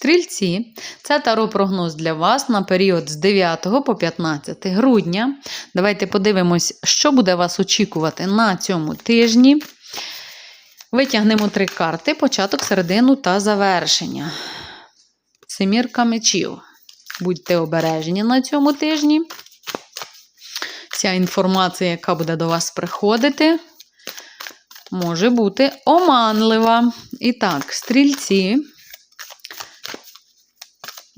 Стрільці, це таро-прогноз для вас на період з 9 по 15 грудня. Давайте подивимось, що буде вас очікувати на цьому тижні. Витягнемо три карти: початок, середину та завершення. Семірка мечів. Будьте обережні на цьому тижні. Вся інформація, яка буде до вас приходити, може бути оманлива. І так, стрільці.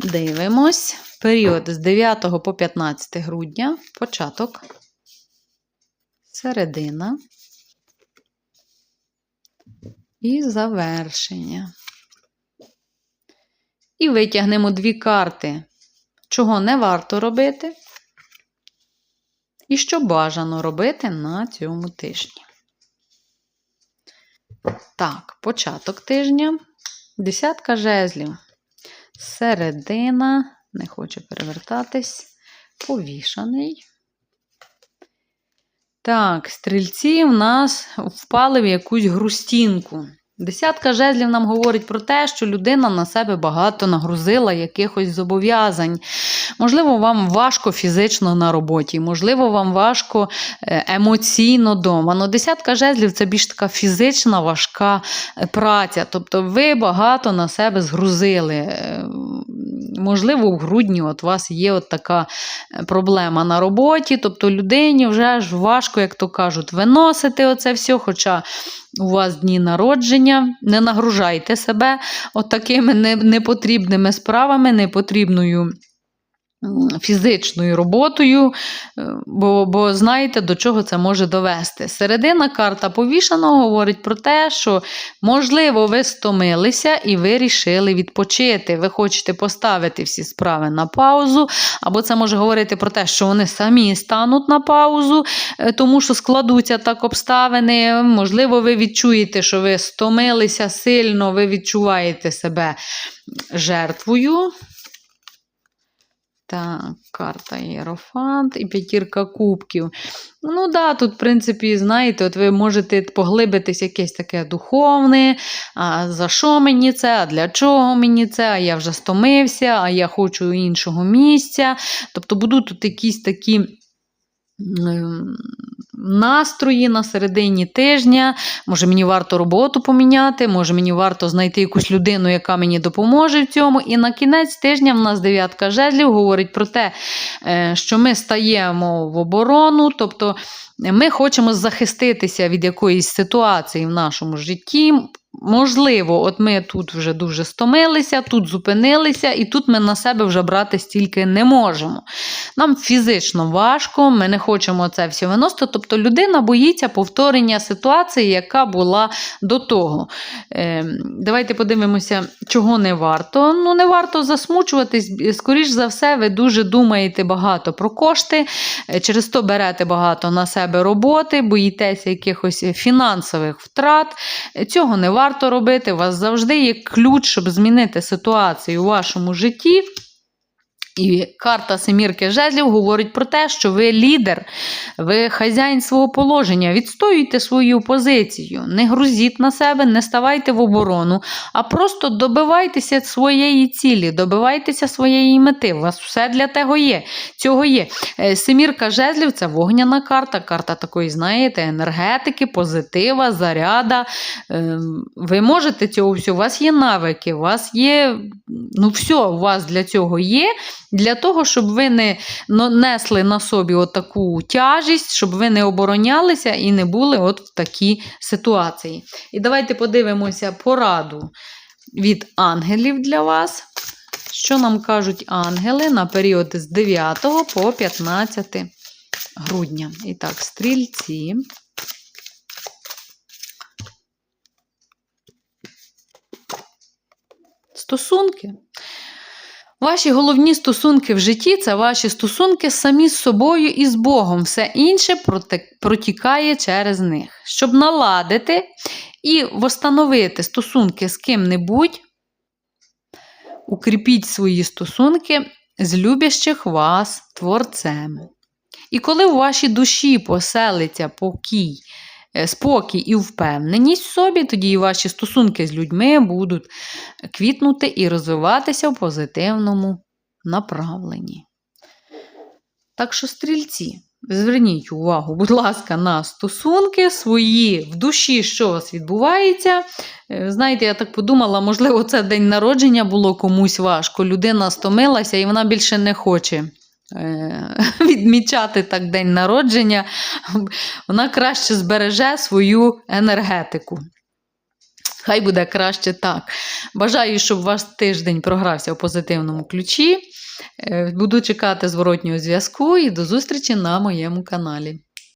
Дивимось. Період з 9 по 15 грудня, початок, середина і завершення. І витягнемо дві карти, чого не варто робити, і що бажано робити на цьому тижні. Так, початок тижня. Десятка жезлів. Середина, не хоче перевертатись, повішаний. Так, стрільці в нас впали в якусь грустінку. Десятка жезлів нам говорить про те, що людина на себе багато нагрузила якихось зобов'язань. Можливо, вам важко фізично на роботі, можливо, вам важко е, емоційно вдома. Но десятка жезлів це більш така фізична, важка е, праця. Тобто ви багато на себе згрузили. Е, Можливо, в грудні от у вас є от така проблема на роботі, тобто людині вже ж важко, як то кажуть, виносити оце все, хоча у вас дні народження, не нагружайте себе от такими непотрібними справами, непотрібною фізичною роботою, е, бо бо знаєте, до чого це може довести. Середина карта повішаного говорить про те, що, можливо, ви стомилися і ви рішили відпочити. Ви хочете поставити всі справи на паузу, або це може говорити про те, що вони самі стануть на паузу, е, тому що складуться так обставини. Можливо, ви відчуєте, що ви стомилися сильно, ви відчуваєте себе жертвою. Так, карта Єрофант і п'ятірка кубків. Ну, да, тут, в принципі, знаєте, от ви можете поглибитись якесь таке духовне, а за що мені це, а для чого мені це, а я вже стомився, а я хочу іншого місця. Тобто будуть тут якісь такі. Настрої на середині тижня, може мені варто роботу поміняти, може мені варто знайти якусь людину, яка мені допоможе в цьому. І на кінець тижня в нас дев'ятка жезлів говорить про те, е, що ми стаємо в оборону, тобто ми хочемо захиститися від якоїсь ситуації в нашому житті. Можливо, от ми тут вже дуже стомилися, тут зупинилися, і тут ми на себе вже брати стільки не можемо. Нам фізично важко, ми не хочемо це все виносити. Тобто людина боїться повторення ситуації, яка була до того. Е, Давайте подивимося, чого не варто. Ну, не варто засмучуватись, скоріш за все, ви дуже думаєте багато про кошти, е, через то берете багато на себе роботи, боїтеся якихось фінансових втрат. Цього не варто робити. У вас завжди є ключ, щоб змінити ситуацію у вашому житті. І карта Семірки Жезлів говорить про те, що ви лідер, ви хазяїн свого положення, відстоюйте свою позицію, не грузіть на себе, не ставайте в оборону, а просто добивайтеся своєї цілі, добивайтеся своєї мети. У вас все для того є. Цього є. Е, Семірка Жезлів це вогняна карта, карта такої, знаєте, енергетики, позитива, заряда. Ем, ви можете цього всього, у вас є навики, у вас є, ну все, у вас для цього є. Для того, щоб ви не несли на собі отаку тяжість, щоб ви не оборонялися і не були от в такій ситуації. І давайте подивимося пораду від ангелів для вас. Що нам кажуть ангели на період з 9 по 15 грудня. І так, стрільці. Стосунки. Ваші головні стосунки в житті це ваші стосунки самі з собою і з Богом. Все інше протікає через них. Щоб наладити і встановити стосунки з ким-небудь, укріпіть свої стосунки з любящих вас Творцем. І коли у вашій душі поселиться покій спокій і впевненість в собі, тоді і ваші стосунки з людьми будуть квітнути і розвиватися в позитивному направленні. Так що, стрільці, зверніть увагу, будь ласка, на стосунки свої в душі, що у вас відбувається. Е, Знаєте, я так подумала, можливо, це день народження було комусь важко. Людина стомилася і вона більше не хоче. Е, Відмічати так день народження, вона краще збереже свою енергетику. Хай буде краще так. Бажаю, щоб ваш тиждень програвся в позитивному ключі. Е, Буду чекати зворотнього зв'язку і до зустрічі на моєму каналі.